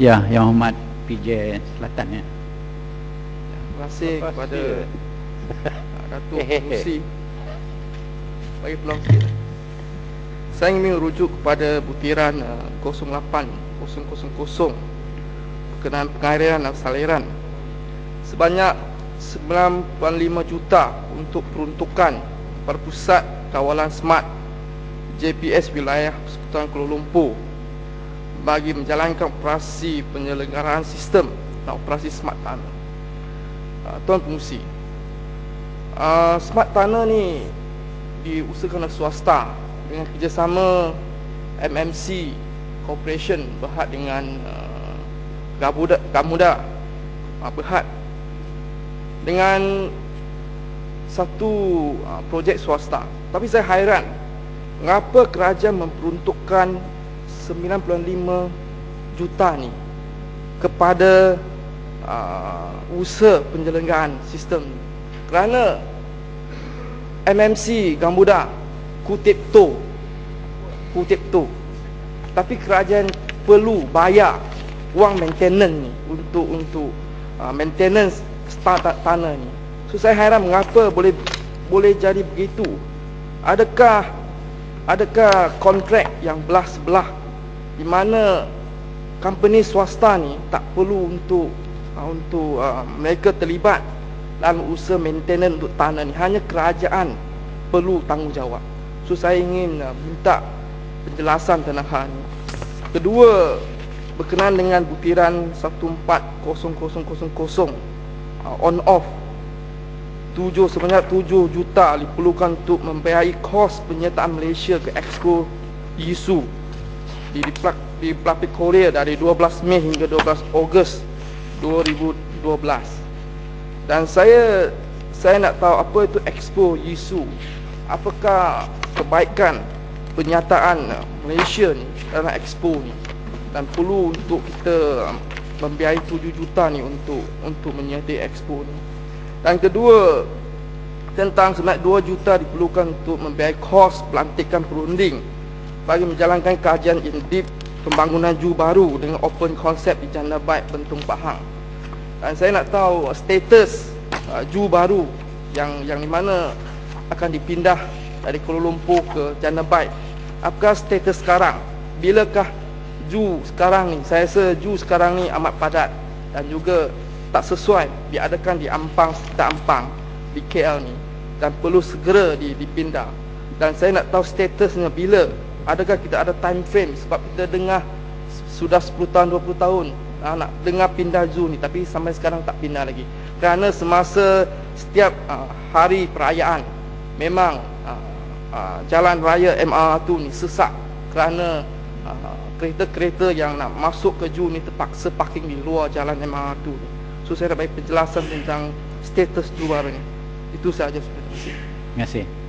Ya, Yang Hormat PJ Selatan ya. Terima kasih kepada Datuk Musi Bagi peluang sikit. Saya ingin merujuk kepada butiran uh, 08 000 Berkenaan pengairan dan saliran. Sebanyak 9.5 juta untuk peruntukan pada pusat kawalan smart JPS wilayah Persekutuan Kuala Lumpur bagi menjalankan operasi penyelenggaraan sistem dan operasi smart tunnel. Uh, Tuan Pengusi, uh, smart tunnel ni diusahakan oleh swasta dengan kerjasama MMC Corporation berhad dengan uh, Gamuda, Gamuda berhad dengan satu projek swasta. Tapi saya hairan mengapa kerajaan memperuntukkan 95 juta ni kepada uh, usaha penyelenggaraan sistem kerana MMC Gambuda kutip tu kutip tu tapi kerajaan perlu bayar wang maintenance ni untuk untuk uh, maintenance tanah ni. So saya hairan mengapa boleh boleh jadi begitu. Adakah adakah kontrak yang belah sebelah di mana company swasta ni tak perlu untuk uh, untuk uh, mereka terlibat dalam usaha maintenance untuk tanah ni. Hanya kerajaan perlu tanggungjawab. So saya ingin uh, minta penjelasan tentang hal ni. Kedua berkenaan dengan butiran 140000 uh, on off. Tujuh sebanyak 7 juta diperlukan untuk membiayai kos penyertaan Malaysia ke Expo Yisu di Plak di Pelapik Korea dari 12 Mei hingga 12 Ogos 2012. Dan saya saya nak tahu apa itu Expo Yisu. Apakah kebaikan penyataan Malaysia ni dalam Expo ni dan perlu untuk kita membiayai 7 juta ni untuk untuk menyertai Expo ni. Dan kedua tentang sebanyak 2 juta diperlukan untuk membiayai kos pelantikan perunding bagi menjalankan kajian indip pembangunan ju baru dengan open concept di Janda Baik Bentong Pahang. Dan saya nak tahu status uh, ju baru yang yang di mana akan dipindah dari Kuala Lumpur ke Janda Baik. Apakah status sekarang? Bilakah ju sekarang ni? Saya rasa ju sekarang ni amat padat dan juga tak sesuai diadakan di Ampang, sekitar Ampang di KL ni dan perlu segera dipindah. Dan saya nak tahu statusnya bila adakah kita ada time frame? Sebab kita dengar sudah 10 tahun 20 tahun uh, nak dengar pindah zoo ni. Tapi sampai sekarang tak pindah lagi. Kerana semasa setiap uh, hari perayaan memang uh, uh, jalan raya MR tu ni sesak. Kerana kereta-kereta yang nak masuk ke zoo ni terpaksa parking di luar jalan MR tu ni. So saya nak bagi penjelasan tentang status baru ni. Itu sahaja terima kasih. Terima kasih